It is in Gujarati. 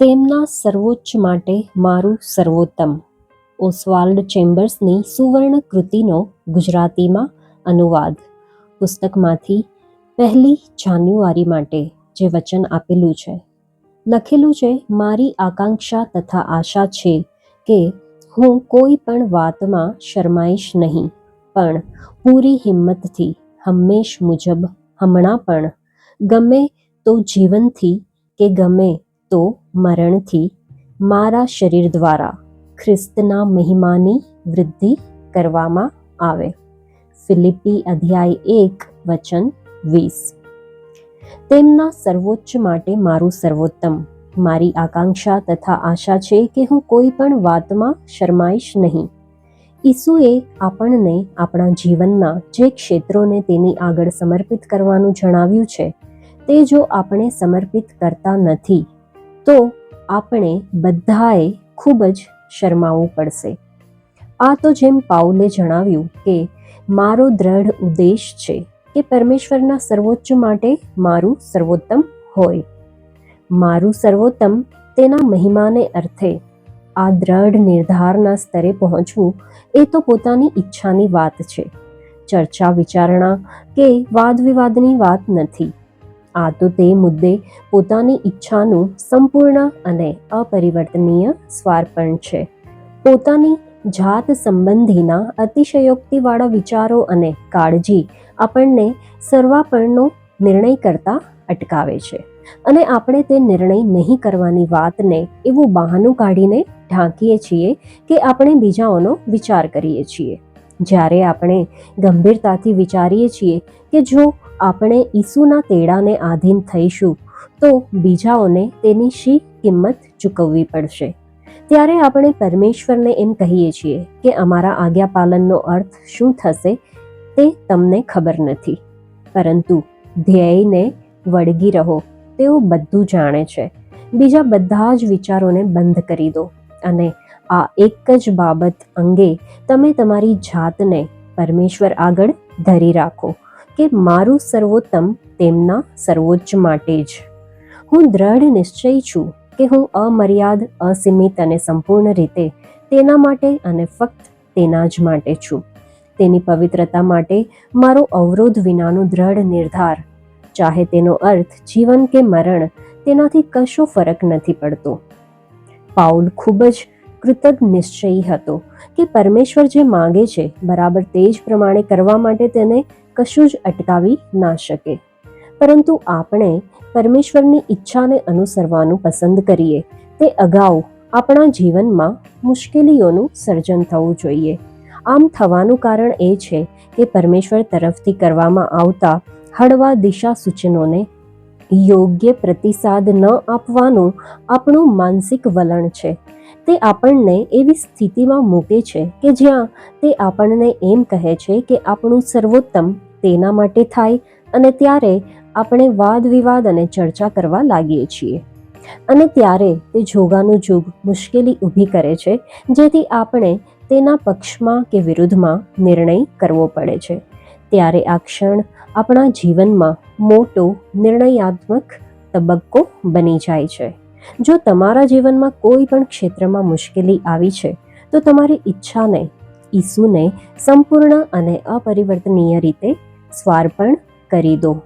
તેમના સર્વોચ્ચ માટે મારું સર્વોત્તમ. ઓસ્વાલ્ડ ચેમ્બર્સની સુવર્ણ કૃતિનો ગુજરાતીમાં અનુવાદ. પુસ્તકમાંથી પહેલી જાન્યુઆરી માટે જે વચન આપેલું છે. લખેલું છે, મારી આકાંક્ષા તથા આશા છે કે હું કોઈ પણ વાતમાં શરમાઈશ નહીં, પણ પૂરી હિંમતથી હંમેશ મુજબ હમણાં પણ ગમે તો જીવનથી કે ગમે તો મરણથી મારા શરીર દ્વારા ખ્રિસ્તના મહિમાની વૃદ્ધિ કરવામાં આવે. ફિલિપી અધ્યાય એક, વચન વીસ. તેમના સર્વોચ્ચ માટે મારું સર્વોત્તમ. મારી આકાંક્ષા તથા આશા છે કે હું કોઈ પણ વાતમાં શરમાઈશ નહીં. ઈસુએ આપણને આપણા જીવનના જે ક્ષેત્રોને તેની આગળ સમર્પિત કરવાનું જણાવ્યું છે, તે જો આપણે સમર્પિત કરતા નથી તો આપણે બધાએ ખૂબ જ શરમાવવું પડશે. આ તો જેમ પાઉલે જણાવ્યું કે, મારો દ્રઢ ઉદ્દેશ છે કે પરમેશ્વરના સર્વોચ્ચ માટે મારું સર્વોત્તમ હોય. મારું સર્વોત્તમ તેના મહિમાને અર્થે આ દ્રઢ નિર્ધારના સ્તરે પહોંચવું એ તો પોતાની ઈચ્છાની વાત છે. ચર્ચા વિચારણા કે વાદ વિવાદની વાત નથી. આ તો તે મુદ્દે પોતાની ઈચ્છાનું સંપૂર્ણ અને અપરિવર્તનીય સ્વાર્પણ છે. પોતાની જાત સંબંધીના અતિશયોક્તિવાળા વિચારો અને કાળજી આપણને સર્વાપણનો નિર્ણય કરતા અટકાવે છે અને આપણે તે નિર્ણય નહીં કરવાની વાતને એવું બહાનું કાઢીને ઢાંકીએ છીએ કે આપણે બીજાઓનો વિચાર કરીએ છીએ. જ્યારે આપણે ગંભીરતાથી વિચારીએ છીએ કે જો આપણે ઈસુના તેડાને આધીન થઈશું, તો બીજાઓને તેની શી કિંમત ચૂકવવી પડશે? ત્યારે આપણે પરમેશ્વરને એમ કહીએ છીએ કે અમારા આજ્ઞાપાલનનો અર્થ શું થશે તે તમને ખબર નથી. પરંતુ ધ્યેયને વળગી રહો, તેઓ બધું જાણે છે. બીજા બધા જ વિચારોને બંધ કરી દો અને આ એક જ બાબત અંગે તમે તમારી જાતને પરમેશ્વર આગળ ધરી રાખો. કે મારું સર્વોત્તમ તેમના સર્વોચ્ચ માટે જ. હું દ્રઢ નિશ્ચય છું કે હું અમર્યાદ, અસીમિત અને સંપૂર્ણ રીતે તેના માટે અને ફક્ત તેના જ માટે છું. તેની પવિત્રતા માટે મારો અવરોધ વિનાનો દ્રઢ નિર્ધાર. ચાહે તેનો અર્થ જીવન કે મરણ, તેનાથી કશો ફરક નથી પડતો. પાઉલ ખૂબ જ કૃતજ્ઞ નિશ્ચયી હતો કે પરમેશ્વર જે માંગે છે, બરાબર તે જ પ્રમાણે કરવા માટે તેને કશું જ અટકાવી ના શકે. પરંતુ આપણે પરમેશ્વરની ઈચ્છાને અનુસરવાનું પસંદ કરીએ. તે અગાઉ આપણા જીવનમાં મુશ્કેલીઓનું સર્જન થવું જોઈએ. આમ થવાનું કારણ એ છે કે પરમેશ્વર તરફથી કરવામાં આવતા હળવા દિશા સૂચનોને યોગ્ય પ્રતિસાદ ન આપવાનું આપણું માનસિક વલણ છે. તે આપણને એવી સ્થિતિમાં મૂકે છે કે જ્યાં તે આપણને એમ કહે છે કે આપણું સર્વોત્તમ તેના માટે થાય અને ત્યારે આપણે વાદ વિવાદ અને ચર્ચા કરવા લાગીએ છીએ. અને ત્યારે તે જોગાનું જોગ મુશ્કેલી ઊભી કરે છે, જેથી આપણે તેના પક્ષમાં કે વિરુદ્ધમાં નિર્ણય કરવો પડે છે. ત્યારે આ ક્ષણ આપણા જીવનમાં મોટો નિર્ણયાત્મક તબક્કો બની જાય છે. જો તમારા જીવનમાં કોઈ પણ ક્ષેત્રમાં મુશ્કેલી આવી છે, તો તમારી ઈચ્છાને, ઈસુને સંપૂર્ણ અને અપરિવર્તનીય રીતે સ્વાર્પણ કરી દો.